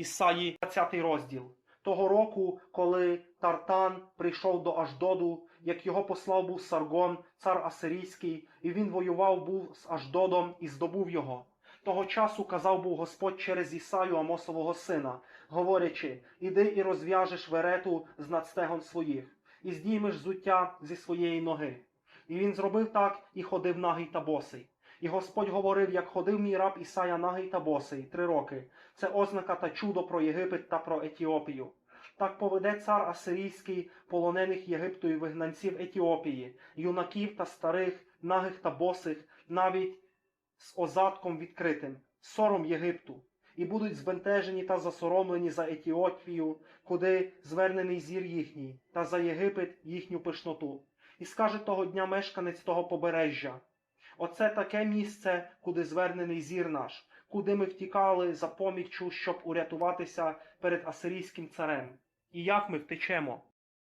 Ісаї 20 розділ. Того року, коли Тартан прийшов до Аждоду, як його послав був Саргон, цар Асирійський, і він воював був з Аждодом і здобув його. Того часу казав був Господь через Ісаю Амосового сина, говорячи: Іди і розв'яжеш верету з надстегон своїх, і здіймеш зуття зі своєї ноги. І він зробив так і ходив нагий та босий. І Господь говорив, як ходив мій раб Ісая нагий та босий три роки. Це ознака та чудо про Єгипет та про Етіопію. Так поведе цар Асирійський полонених Єгипту і вигнанців Етіопії, юнаків та старих, нагих та босих, навіть з озадком відкритим, сором Єгипту, і будуть збентежені та засоромлені за Етіопію, куди звернений зір їхній, та за Єгипет їхню пишноту. І скаже того дня мешканець того побережжя. Оце таке місце, куди звернений зір наш, куди ми втікали за поміччю, щоб урятуватися перед асирійським царем. І як ми втечемо?